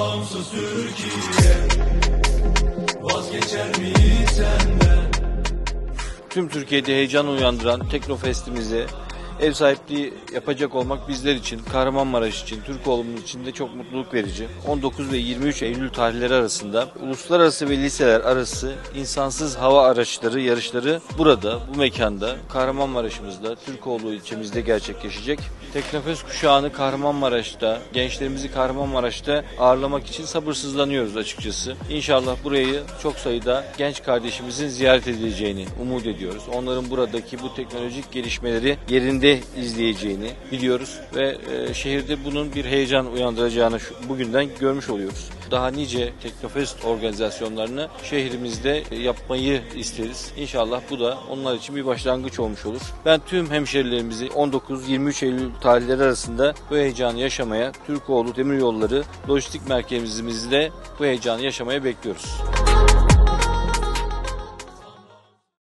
Türkiye. Vazgeçer mi senden? Tüm Türkiye'de heyecan uyandıran Teknofest'imize ev sahipliği yapacak olmak bizler için, Kahramanmaraş için, Türkoğlu'muz için de çok mutluluk verici. 19 ve 23 Eylül tarihleri arasında uluslararası ve liseler arası insansız hava araçları yarışları burada, bu mekanda, Kahramanmaraş'ımızda, Türkoğlu ilçemizde gerçekleşecek. Teknofest kuşağını Kahramanmaraş'ta, gençlerimizi Kahramanmaraş'ta ağırlamak için sabırsızlanıyoruz açıkçası. İnşallah burayı çok sayıda genç kardeşimizin ziyaret edileceğini umut ediyoruz. Onların buradaki bu teknolojik gelişmeleri yerinde izleyeceğini biliyoruz ve e, şehirde bunun bir heyecan uyandıracağını şu- bugünden görmüş oluyoruz. Daha nice Teknofest organizasyonlarını şehrimizde e, yapmayı isteriz. İnşallah bu da onlar için bir başlangıç olmuş olur. Ben tüm hemşerilerimizi 19-23 Eylül tarihleri arasında bu heyecanı yaşamaya Türkoğlu Demiryolları Lojistik Merkezimizde bu heyecanı yaşamaya bekliyoruz.